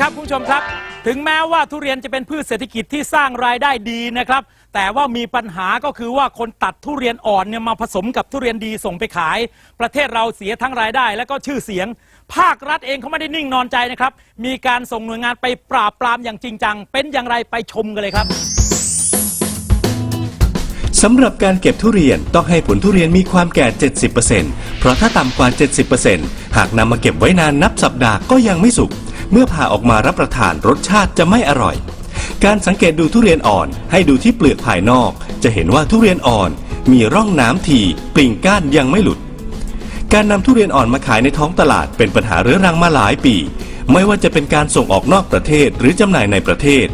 ครับคุณผู้ชมครับ ถึงแม้ว่าทุเรียนจะเป็นพืชเศรษฐกิจที่สร้างรายได้ดีนะครับ แต่ว่ามีปัญหาก็คือว่าคนตัดทุเรียนอ่อนเนี่ยมาผสมกับทุเรียนดีส่งไปขาย ประเทศเราเสียทั้งรายได้ และก็ชื่อเสียง ภาครัฐเองเขาไม่ได้นิ่งนอนใจนะครับ มีการส่งหน่วยงานไปปราบปรามอย่างจริงจัง เป็นอย่างไรไปชมกันเลยครับสำหรับการเก็บทุเรียนต้องให้ผลทุเรียนมีความแก่ 70%เพราะถ้าต่ำกว่า 70%หากนำมาเก็บไว้นานนับสัปดาห์ก็ยังไม่สุก เมื่อผ่าออกมารับประทานรสชาติจะไม่อร่อย การสังเกตดูทุเรียนอ่อนให้ดูที่เปลือกภายนอก จะเห็นว่าทุเรียนอ่อนมีร่องน้ำทีปลิ่งก้านยังไม่หลุด การนำทุเรียนอ่อนมาขายในท้องตลาดเป็นปัญหาเรื้อรังมาหลายปี ไม่ว่าจะเป็นการส่งออกนอกประเทศหรือจำหน่ายในประเทศ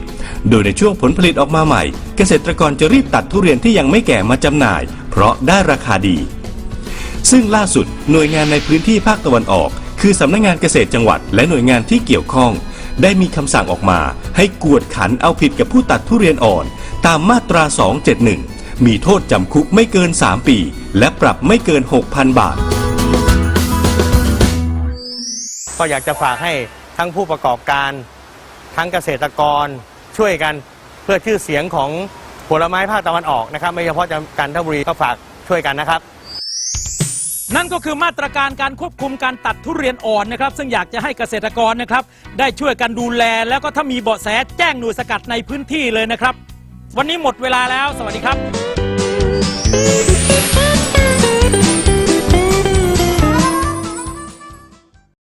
โดยในช่วงผลผลิตออกมาใหม่ เกษตรกรจะรีบตัดทุเรียนที่ยังไม่แก่มาจำหน่าย เพราะได้ราคาดีซึ่งล่าสุดหน่วยงานในพื้นที่ภาคตะวันออก คือสำนักงานเกษตรจังหวัดและหน่วยงานที่เกี่ยวข้อง ได้มีคำสั่งออกมาให้กวดขันเอาผิดกับผู้ตัดทุเรียนอ่อน ตามมาตรา 271 มีโทษจำคุกไม่เกิน 3 ปี และปรับไม่เกิน 6,000 บาท ก็อยากจะฝากให้ทั้งผู้ประกอบการ ทั้งเกษตรกรช่วยกันเพื่อชื่อเสียงของผลไม้ภาคตะวันออกนะครับ ไม่เฉพาะจันทบุรีก็ฝากช่วยกันนะครับ นั่นก็คือมาตรการการควบคุมการตัดทุเรียนอ่อนนะครับ ซึ่งอยากจะให้เกษตรกรนะครับ ได้ช่วยกันดูแล แล้วก็ถ้ามีเบาะแสแจ้งหน่วยสกัดในพื้นที่เลยนะครับ วันนี้หมดเวลาแล้ว สวัสดีครับ